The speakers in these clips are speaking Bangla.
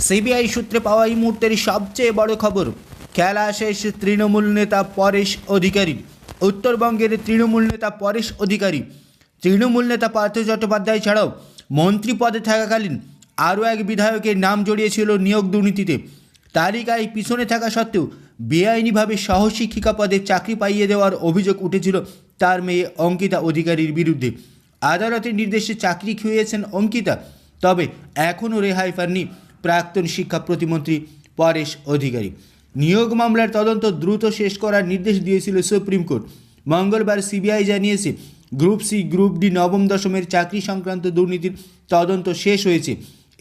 সিবিআই সূত্রে পাওয়া এই মুহূর্তের সবচেয়ে বড় খবর, খেলা শেষ তৃণমূল নেতা পরেশ অধিকারী। উত্তরবঙ্গের তৃণমূল নেতা পরেশ অধিকারী, তৃণমূল নেতা পার্থ চট্টোপাধ্যায় ছাড়াও মন্ত্রী পদে থাকাকালীন আরও এক বিধায়কের নাম জড়িয়েছিল নিয়োগ দুর্নীতিতে। তালিকায় পিছনে থাকা সত্ত্বেও বেআইনিভাবে সহশিক্ষিকা পদে চাকরি পাইয়ে দেওয়ার অভিযোগ উঠেছিল তার মেয়ে অঙ্কিতা অধিকারীর বিরুদ্ধে। আদালতের নির্দেশে চাকরি খুইয়েছেন অঙ্কিতা, তবে এখনও রেহাই পাননি। প্রাক্তন শিক্ষা প্রতিমন্ত্রী পরেশ অধিকারী। নিয়োগ মামলার তদন্ত দ্রুত শেষ করার নির্দেশ দিয়েছিল সুপ্রিম কোর্ট। মঙ্গলবার সিবিআই জানিয়েছে, গ্রুপ সি, গ্রুপ ডি নবম দশমের চাকরি সংক্রান্ত দুর্নীতির তদন্ত শেষ হয়েছে।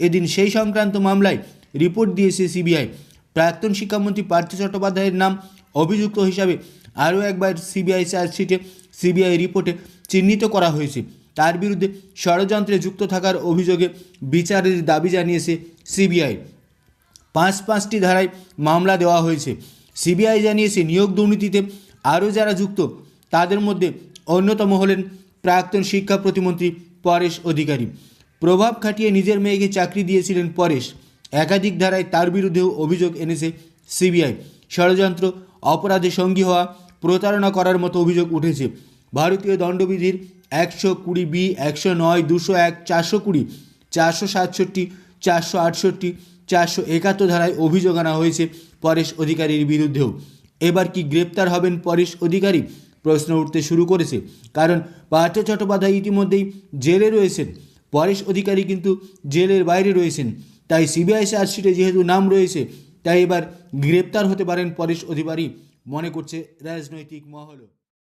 এদিন সেই সংক্রান্ত মামলায় রিপোর্ট দিয়েছে সিবিআই। প্রাক্তন শিক্ষামন্ত্রী পার্থ চট্টোপাধ্যায়ের নাম অভিযুক্ত হিসাবে আরও একবার সিবিআই চার্জশিটে সিবিআই রিপোর্টে চিহ্নিত করা হয়েছে। তার বিরুদ্ধে ষড়যন্ত্রে যুক্ত থাকার অভিযোগে বিচারের দাবি জানিয়েছে সিবিআই। পাঁচ পাঁচটি ধারায় মামলা দেওয়া হয়েছে। সিবিআই জানিয়েছে, নিয়োগ দুর্নীতিতে আরও যারা যুক্ত, তাদের মধ্যে অন্যতম হলেন প্রাক্তন শিক্ষা প্রতিমন্ত্রী পরেশ অধিকারী। প্রভাব খাটিয়ে নিজের মেয়েকে চাকরি দিয়েছিলেন পরেশ। একাধিক ধারায় তার বিরুদ্ধেও অভিযোগ এনেছে সিবিআই। ষড়যন্ত্র, অপরাধে সঙ্গী হওয়া, প্রতারণা করার মতো অভিযোগ উঠেছে। ভারতীয় দণ্ডবিধির একশো কুড়ি বি, একশো নয়, দুশো এক, চারশো কুড়ি, চারশো সাতষট্টি চারশো আটষট্টি, চারশো একাত্তর ধারায় অভিযোগ আনা হয়েছে পরেশ অধিকারীর বিরুদ্ধেও। এবার কি গ্রেপ্তার হবেন পরেশ অধিকারী? প্রশ্ন উঠতে শুরু করেছে। কারণ পার্থ চট্টোপাধ্যায় ইতিমধ্যেই জেলে রয়েছেন। পরেশ অধিকারী কিন্তু জেলের বাইরে রয়েছেন। তাই সিবিআই চার্জশিটে যেহেতু নাম রয়েছে, তাই এবার গ্রেপ্তার হতে পারেন পরেশ অধিকারী, মনে করছে রাজনৈতিক মহলও